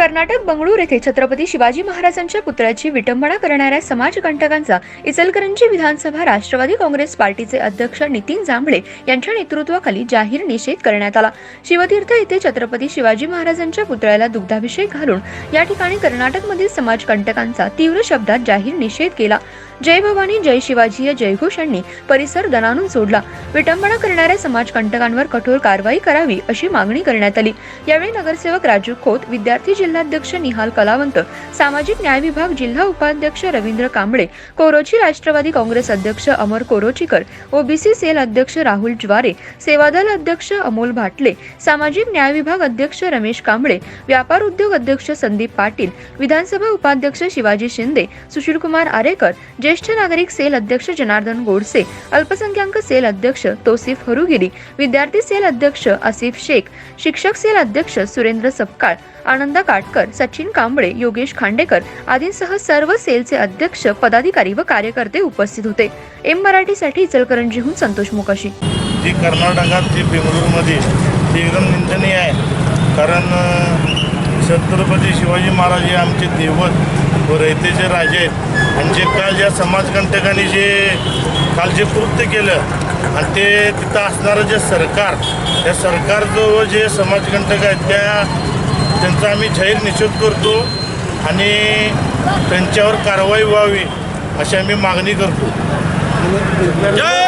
कर्नाटक बंगळूर येथे छत्रपती शिवाजी महाराजांच्या पुतळ्याची विटंबना करणाऱ्या समाजकंटकांचा इचलकरंजी विधानसभा राष्ट्रवादी काँग्रेस पार्टीचे अध्यक्ष नितीन जांभळे यांच्या नेतृत्वाखाली जाहीर निषेध करण्यात आला. शिवतीर्थ येथे छत्रपती शिवाजी महाराजांच्या पुतळ्याला दुग्धाभिषेक घालून या ठिकाणी कर्नाटकमधील समाजकंटकांचा तीव्र शब्दात जाहीर निषेध केला. जय भवानी जय शिवाजी या जयघोष यांनी परिसर दणानून सोडला. विटंबना करणाऱ्या समाजकंटकांवर कठोर कारवाई करावी अशी मागणी करण्यात आली. यावेळी नगरसेवक राजू खोत विद्यार्थी जिल्हाध्यक्ष निहाल कलावंत सामाजिक न्याय विभाग जिल्हा उपाध्यक्ष रवींद्र कांबळे कोरोची राष्ट्रवादी काँग्रेस अध्यक्ष अमर कोरोचीकर ओबीसी सेल अध्यक्ष राहुल ज्वारे सेवादल अध्यक्ष अमोल भाटले सामाजिक न्याय विभाग अध्यक्ष रमेश कांबळे व्यापार उद्योग अध्यक्ष संदीप पाटील विधानसभा उपाध्यक्ष शिवाजी शिंदे सुशीलकुमार आरेकर ज्येष्ठ नागरिक सेल अध्यक्ष जनार्दन गोडसे अल्पसंख्याक सेल अध्यक्ष तोसिफ हरुगिरी विद्यार्थी सेल अध्यक्ष आसिफ शेख शिक्षक सेल अध्यक्ष सुरेंद्र सपकाळ आनंदा काटकर सचिन कांबळे योगेश खांडेकर आदींसह सर्व सेलचे अध्यक्ष पदाधिकारी व कार्यकर्ते उपस्थित होते. एम मराठीसाठी इचलकरंजीहून संतोष मुकाशी. जी कर्नाटकात जी बेंगळूरमध्ये ती एकदम निंदनीय आहे. कारण छत्रपती शिवाजी महाराज हे आमचे देवत. व रयतेचे राजे आहेत आणि जे काल ज्या समाजकंटकांनी जे काल जे कृत्य केलं आणि ते तिथं असणारं जे सरकार त्या सरकार जो जे समाजकंटक आहेत त्या त्यांचा आम्ही जाहीर निषेध करतो आणि त्यांच्यावर कारवाई व्हावी अशी आम्ही मागणी करतो. जय